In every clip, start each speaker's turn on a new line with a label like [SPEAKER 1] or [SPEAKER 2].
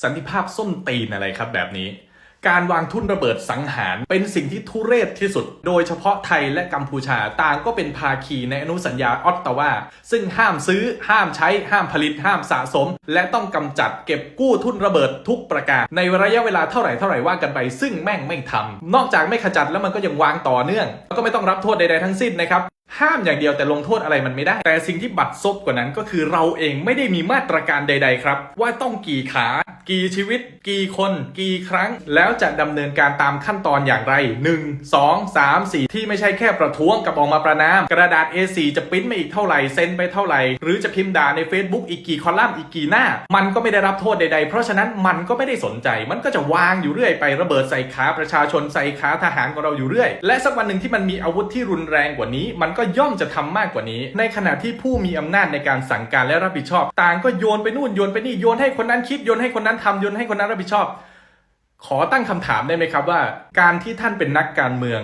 [SPEAKER 1] สันติภาพส้นตีนอะไรครับแบบนี้ การวางทุ่นระเบิดสังหารเป็นสิ่งที่ทุเรศที่สุด โดยเฉพาะไทยและกัมพูชาต่างก็เป็นภาคีในอนุสัญญาออตตาวาซึ่งห้ามซื้อ ห้ามใช้ ห้ามผลิต ห้ามสะสม และต้องกำจัดเก็บกู้ทุ่นระเบิดทุกประการ ในระยะเวลาเท่าไหร่เท่าไหร่ว่ากันไป ซึ่งแม่งไม่ทำนอกจากไม่ขจัดแล้วมันก็ยังวางต่อเนื่องแล้วก็ไม่ต้องรับโทษใดๆทั้งสิ้นนะครับห้ามอย่างเดียวแต่ลงโทษอะไรมันไม่ได้ แต่สิ่งที่บัดซบกว่านั้นก็คือเราเองไม่ได้มีมาตรการใด ๆ ครับ ว่าต้องกี่ขา กี่ชีวิต กี่คนกี่ครั้ง แล้วจะดำเนินการตามขั้นตอนอย่างไร 1 2 3 4 ที่ไม่ใช่แค่ประท้วงกับออกมาประนาม กระดาษ A4 จะปริ้นมาอีกเท่าไหร่เซ็นไปเท่าไหร่ หรือจะพิมพ์ด่าใน Facebook อีกกี่คอลัมน์อีกกี่หน้า มันก็ไม่ได้รับโทษใดๆ เพราะฉะนั้นมันก็ไม่ได้สนใจ มันก็จะวางอยู่เรื่อยไประเบิดใส่ขาประชาชนใส่ขาทหารของเราอยู่เรื่อย และสักวันหนึ่งที่มันมีอาวุธที่รุนแรงกว่านี้ มันก็ย่อมจะทำมากกว่านี้ ในขณะที่ผู้มีอำนาจในการสั่งการและรับผิดชอบ ต่างก็โยนไปนู่นโยนไปนี่โยนให้คนนั้นคิดโยนให้คนนั้นทำโยนให้คนนั้นรับผิดชอบ ขอตั้งคำถามได้ไหมครับว่า การที่ท่านเป็นนักการเมือง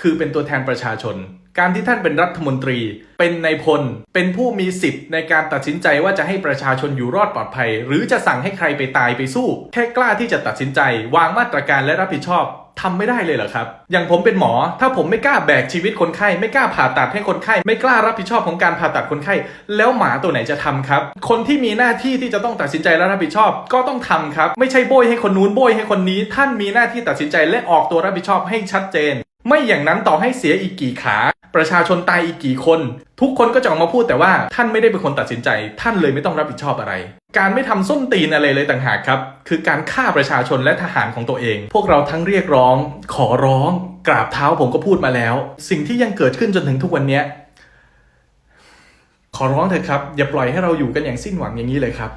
[SPEAKER 1] คือเป็นตัวแทนประชาชน การที่ท่านเป็นรัฐมนตรี เป็นนายพล เป็นผู้มีสิทธิ์ในการตัดสินใจว่าจะให้ประชาชนอยู่รอดปลอดภัย หรือจะสั่งให้ใครไปตายไปสู้ แค่กล้าที่จะตัดสินใจ วางมาตรการและรับผิดชอบ ทำไม่ได้เลยเหรอครับ อย่างผมเป็นหมอ ถ้าผมไม่กล้าแบกชีวิตคนไข้ ไม่กล้าผ่าตัดให้คนไข้ ไม่กล้ารับผิดชอบของการผ่าตัดคนไข้ แล้วหมาตัวไหนจะทำครับ คนที่มีหน้าที่ที่จะต้องตัดสินใจและรับผิดชอบ ก็ต้องทำครับ ไม่ใช่โบยให้คนนู้นโบยให้คนนี้ ท่านมีหน้าที่ตัดสินใจและออกตัวรับผิดชอบให้ชัดเจน ไม่อย่างนั้นต่อให้เสียอีกกี่ขา ประชาชนตายอีกกี่คน ทุกคนก็จะออกมาพูดแต่ว่าท่านไม่ได้เป็นคนตัดสินใจ ท่านเลยไม่ต้องรับผิดชอบอะไร การไม่ทำส้นตีนอะไรเลยต่างหากครับ คือการฆ่าประชาชนและทหารของตัวเอง พวกเราทั้งเรียกร้อง ขอร้อง กราบเท้าผมก็พูดมาแล้ว สิ่งที่ยังเกิดขึ้นจนถึงทุกวันนี้ขอร้องเถอะครับ อย่าปล่อยให้เราอยู่กันอย่างสิ้นหวังอย่างนี้เลยครับ